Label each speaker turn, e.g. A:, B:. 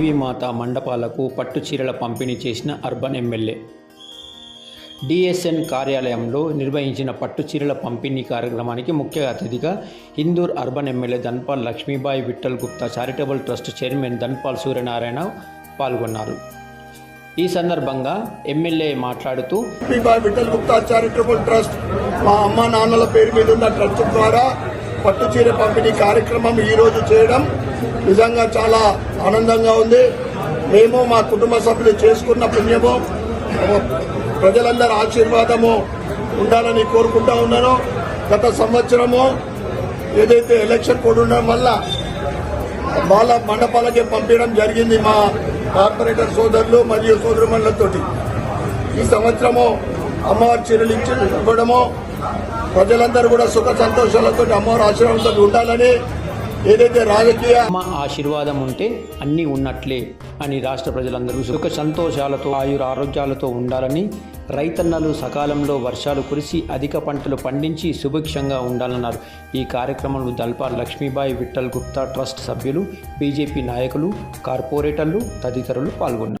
A: దేవీమాత మండపాలకు పట్టు చీరల పంపిణీ చేసిన అర్బన్ ఎమ్మెల్యే. డిఎస్ఎన్ కార్యాలయంలో నిర్వహించిన పట్టు చీరల పంపిణీ కార్యక్రమానికి ముఖ్య అతిథిగా Indur urban MLA Dhanpal Lakshmibai Vittal Gupta charitable trust chairman Dhanpal Suryanarayana పాల్గొన్నారు. ఈ సందర్భంగా ఎమ్మెల్యే మాట్లాడుతూ
B: విఠల్ గుప్తా చారిటబుల్ ట్రస్ట్ మా అమ్మ నాన్నల పేరు మీద ఉన్న ట్రస్ట్ ద్వారా పట్టు చీర పంపిణీ కార్యక్రమం ఈరోజు చేయడం నిజంగా చాలా ఆనందంగా ఉంది. మేము మా కుటుంబ సభ్యులు చేసుకున్న పుణ్యము ప్రజలందరి ఆశీర్వాదము ఉండాలని కోరుకుంటా ఉన్నాను. గత సంవత్సరము ఏదైతే ఎలక్షన్ కోడ్ ఉండడం వల్ల వాళ్ళ మండపాలకే పంపించడం జరిగింది మా కార్పొరేటర్ సోదరులు మరియు సోదరుమణులతోటి. ఈ సంవత్సరము అమ్మవారి చీరలు ఇచ్చి ఇవ్వడము ప్రజలందరూ కూడా సుఖ సంతోషాలతో అమ్మవారి ఆశీర్వాదంతో ఉండాలని ఏదైతే రాజకీయ
A: మా ఆశీర్వాదం ఉంటే అన్నీ ఉన్నట్లే అని రాష్ట్ర ప్రజలందరూ సుఖ సంతోషాలతో ఆయుర ఆరోగ్యాలతో ఉండాలని రైతన్నలు సకాలంలో వర్షాలు కురిసి అధిక పంటలు పండించి సుభిక్షంగా ఉండాలన్నారు. ఈ కార్యక్రమంలో దల్పార్ లక్ష్మీబాయి విఠల్ గుప్తా ట్రస్ట్ సభ్యులు బీజేపీ నాయకులు కార్పొరేటర్లు తదితరులు పాల్గొన్నారు.